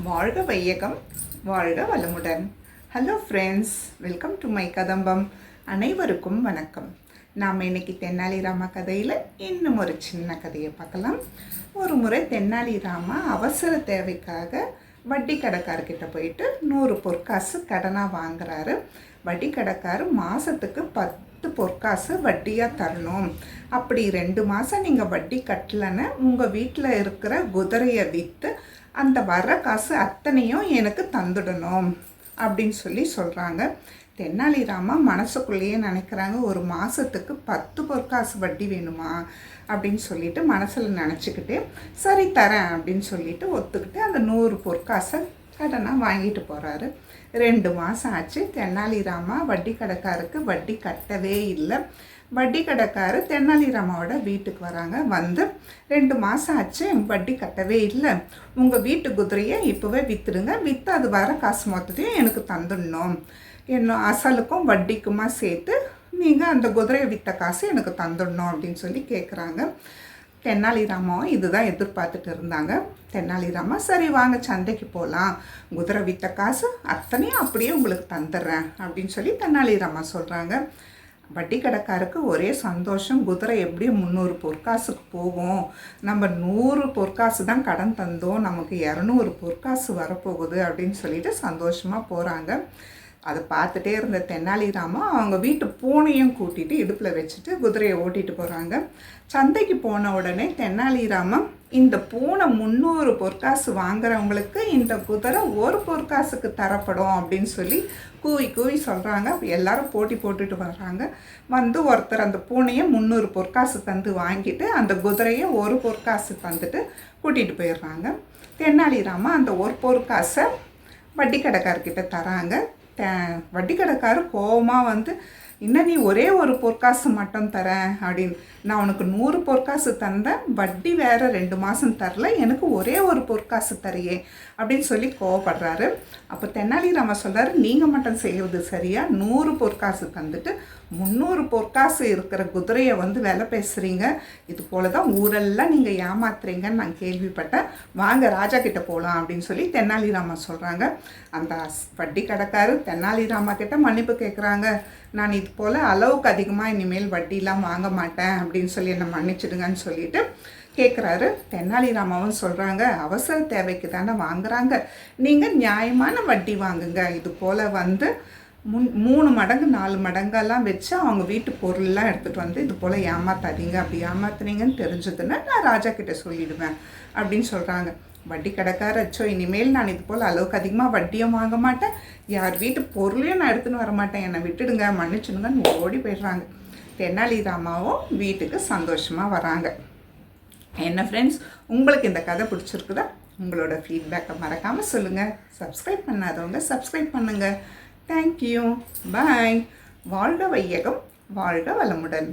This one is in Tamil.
வாழ்க வையகம் வாழ்க வளமுடன். Hello friends welcome to my Kadambam அனைவருக்கும் வணக்கம். நாம் இன்னைக்கு தென்னாலிராமா கதையில் இன்னும் ஒரு சின்ன கதையை பார்க்கலாம். ஒரு முறை தென்னாலிராமா அவசர தேவைக்காக வட்டி கடைக்காரர்கிட்ட போயிட்டு நூறு பொற்காசு கடனாக வாங்குறாரு. வட்டி கடைக்காரு மாதத்துக்கு பத்து பொற்காசு வட்டியாக தரணும். அப்படி ரெண்டு மாதம் நீங்கள் வட்டி கட்டலைன்னு உங்கள் வீட்டில் இருக்கிற குதிரையை விற்று அந்த வர்ற காசு அத்தனையும் எனக்கு தந்துடணும் அப்படின்னு சொல்லி சொல்கிறாங்க தென்னாலிராமா மனசுக்குள்ளேயே நினைக்கிறாங்க ஒரு மாதத்துக்கு பத்து பொற்காசு வட்டி வேணுமா? அப்படின்னு சொல்லிட்டு மனசில் நினச்சிக்கிட்டு சரி தரேன் அப்படின்னு சொல்லிட்டு ஒத்துக்கிட்டு அந்த நூறு பொற்காசை கடனாக வாங்கிட்டு போகிறாரு ரெண்டு மாதம் ஆச்சு. தென்னாலிராமா வட்டி கடைக்காருக்கு வட்டி கட்டவே இல்லை. வட்டி கடைக்காரு தென்னாலிராமாவோட வீட்டுக்கு வராங்க. வந்து ரெண்டு மாதம் ஆச்சு. வட்டி கட்டவே இல்லை. உங்கள் வீட்டு குதிரையை இப்போவே விற்றுடுங்க விற்று அது வர காசு மொத்தத்தையும் எனக்கு தந்துடணும். என்ன அசலுக்கும் வட்டிக்குமா சேர்த்து நீங்கள் அந்த குதிரையை விற்ற காசு எனக்கு தந்துடணும் அப்படின்னு சொல்லி கேட்குறாங்க தென்னாலிராமாவும் இதுதான் எதிர்பார்த்துட்டு இருந்தாங்க. தென்னாலிராமா சரி வாங்க சந்தைக்கு போகலாம் குதிரை வித்த காசு அத்தனையும் அப்படியே உங்களுக்கு தந்துடுறேன் அப்படின்னு சொல்லி தென்னாலிராமா சொல்கிறாங்க வட்டி கடைக்காருக்கு ஒரே சந்தோஷம் குதிரை எப்படியும் முந்நூறு பொற்காசுக்கு போகும். நம்ம நூறு பொற்காசு தான் கடன் தந்தோம் நமக்கு இரநூறு பொற்காசு வரப்போகுது அப்படின்னு சொல்லிட்டு சந்தோஷமாக போகிறாங்க அதை பார்த்துட்டே இருந்த தென்னாலிராமா அவங்க வீட்டு பூனையும் கூட்டிகிட்டு இடுப்பில் வச்சுட்டு குதிரையை ஓட்டிகிட்டு போகிறாங்க சந்தைக்கு போன உடனே தென்னாலிராமன் இந்த பூனை முந்நூறு பொற்காசு வாங்குறவங்களுக்கு இந்த குதிரை ஒரு பொற்காசுக்கு தரப்படும் அப்படின்னு சொல்லி கூவி கூவி சொல்கிறாங்க எல்லாரும் போட்டி போட்டுட்டு வர்றாங்க. வந்து ஒருத்தர் அந்த பூனையை முந்நூறு பொற்காசு தந்து வாங்கிட்டு அந்த குதிரையை ஒரு பொற்காசு தந்துட்டு கூட்டிகிட்டு போயிடுறாங்க. தென்னாலிராமன் அந்த ஒரு பொற்காசை வட்டி கடைக்காரர்கிட்ட தராங்க. வட்டி கடைக்காரர் கோவமாக வந்து என்ன நீ ஒரே ஒரு பொற்காசு மட்டும் தரேன் அப்படின்னு. நான் உனக்கு நூறு பொற்காசு தந்தேன் வட்டி வேற ரெண்டு மாதம் தரல எனக்கு ஒரே ஒரு பொற்காசு தரையே அப்படின்னு சொல்லி கோவப்படுறாரு. அப்போ தென்னாலிராம சொல்றாரு நீங்கள் மட்டும் செய்வது சரியா? நூறு பொற்காசு தந்துட்டு முந்நூறு பொற்காசு இருக்கிற குதிரையை வந்து விலை பேசுகிறீங்க இது போல தான் ஊரெல்லாம் நீங்கள் ஏமாத்துறீங்கன்னு நான் கேள்விப்பட்டேன். வாங்க ராஜா கிட்ட போகலாம் அப்படின்னு சொல்லி தென்னாலிராமா சொல்கிறாங்க அந்த அஸ்- வட்டி கடைக்காரு தென்னாலிராமா கிட்ட மன்னிப்பு கேட்குறாங்க நான் இது போல் அளவுக்கு அதிகமாக இனிமேல் வட்டிலாம் வாங்க மாட்டேன் அப்படின்னு சொல்லி என்னை மன்னிச்சிடுங்கன்னு சொல்லிட்டு கேட்குறாரு தென்னாலிராமாவும் சொல்கிறாங்க அவசர தேவைக்கு தானே வாங்குறாங்க. நீங்கள் நியாயமான வட்டி வாங்குங்க. இது போல் வந்து முன் மூணு மடங்கு நாலு மடங்கெல்லாம் வச்சு அவங்க வீட்டு பொருள்லாம் எடுத்துகிட்டு வந்து இது போல் ஏமாத்தாதீங்க. அப்படி ஏமாத்துனீங்கன்னு தெரிஞ்சதுன்னா நான் ராஜா கிட்டே சொல்லிடுவேன். அப்படின்னு சொல்கிறாங்க வட்டி கடைக்கார அச்சோ இனிமேல் நான் இது போல் அளவுக்கு அதிகமாக வட்டியும் வாங்க மாட்டேன். யார் வீட்டு பொருளையும் நான் எடுத்துன்னு வர மாட்டேன். என்னை விட்டுடுங்க மன்னிச்சுடுங்கன்னு ஓடி போயிடுறாங்க. தென்னாலிராமாவும் வீட்டுக்கு சந்தோஷமாக வராங்க. என்ன ஃப்ரெண்ட்ஸ் உங்களுக்கு இந்த கதை பிடிச்சிருக்குதா? உங்களோட ஃபீட்பேக்கை மறக்காமல் சொல்லுங்கள் சப்ஸ்கிரைப் பண்ணாதவங்க சப்ஸ்கிரைப் பண்ணுங்கள் தேங்க்யூ பாய் வாழ்க வையகம் வாழ்க வளமுடன்.